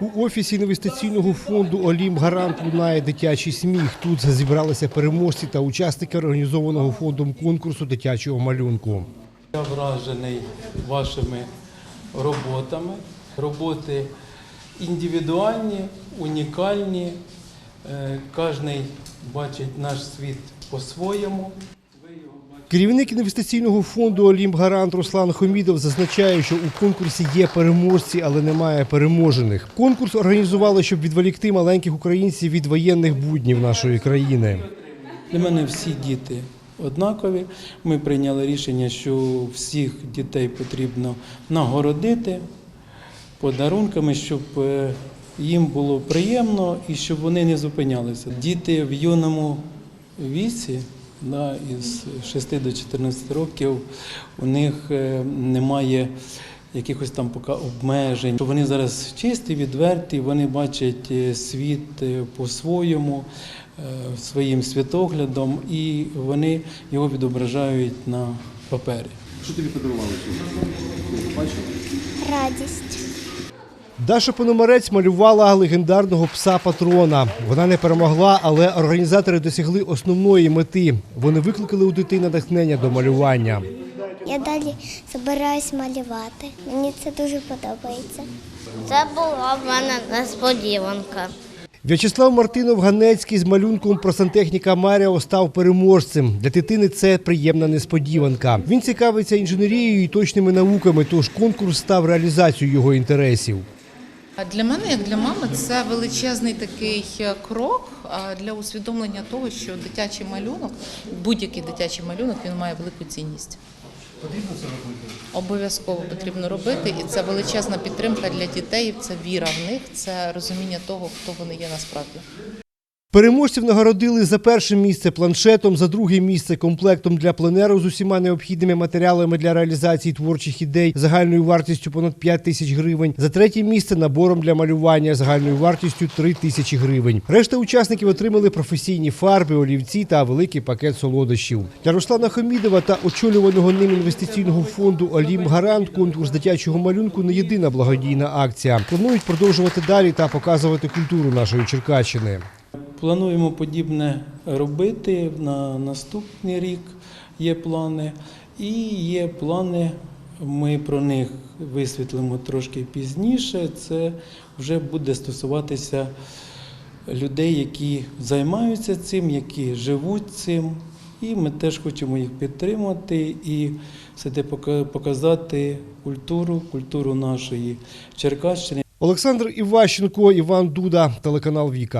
У офісі інвестиційного фонду Олім Гарант лунає дитячий сміх. Тут зібралися переможці та учасники організованого фондом конкурсу дитячого малюнку. Я вражений вашими роботами. Роботи індивідуальні, унікальні. Е, Кожний бачить наш світ по-своєму. Керівник інвестиційного фонду Олімп Гарант Руслан Хомідов зазначає, що у конкурсі є переможці, але немає переможених. Конкурс організували, щоб відволікти маленьких українців від воєнних буднів нашої країни. Для мене всі діти однакові. Ми прийняли рішення, що всіх дітей потрібно нагородити подарунками, щоб е, їм було приємно і щоб вони не зупинялися. Діти в юному віці, да, із 6 до 14 років, у них е, немає якихось там поки обмежень. Вони зараз чисті, відверті, вони бачать е, світ е, по-своєму, своїм світоглядом, і вони його відображають на папері. Що тобі подарували? Радість. Даша Пономарець малювала легендарного пса патрона. Вона не перемогла, але організатори досягли основної мети. Вони викликали у дитини натхнення до малювання. Я далі збираюсь малювати. Мені це дуже подобається. Це була в мене несподіванка. В'ячеслав Мартинов Ганецький з малюнком про сантехніка Маріо став переможцем. Для дитини це приємна несподіванка. Він цікавиться інженерією і точними науками, тож конкурс став реалізацією його інтересів. Для мене, як для мами, це величезний такий е, крок для усвідомлення того, що дитячий малюнок, будь-який дитячий малюнок, він має велику цінність. Потрібно це робити? Обов'язково потрібно робити, і це величезна підтримка для дітей. Це віра в них, це розуміння того, хто вони є насправді. Переможців нагородили за перше місце планшетом, за друге місце комплектом для пленеру з усіма необхідними матеріалами для реалізації творчих ідей загальною вартістю понад 5 тисяч гривень. За третє місце набором для малювання загальною вартістю 3 тисячі гривень. Решта учасників отримали професійні фарби, олівці та великий пакет солодощів. Для Руслана Хомідова та очолюваного ним інвестиційного фонду Олім Гарант конкурс дитячого малюнку не єдина благодійна акція. Планують продовжувати далі та показувати культуру нашої Черкащини. Плануємо подібне робити на наступний рік. Є плани, і є плани. Ми про них висвітлимо трошки пізніше. Це вже буде стосуватися людей, які займаються цим, які живуть цим. І ми теж хочемо їх підтримати і все показати культуру, культуру нашої Черкащини. Олександр Іващенко, Іван Дуда, телеканал Віка.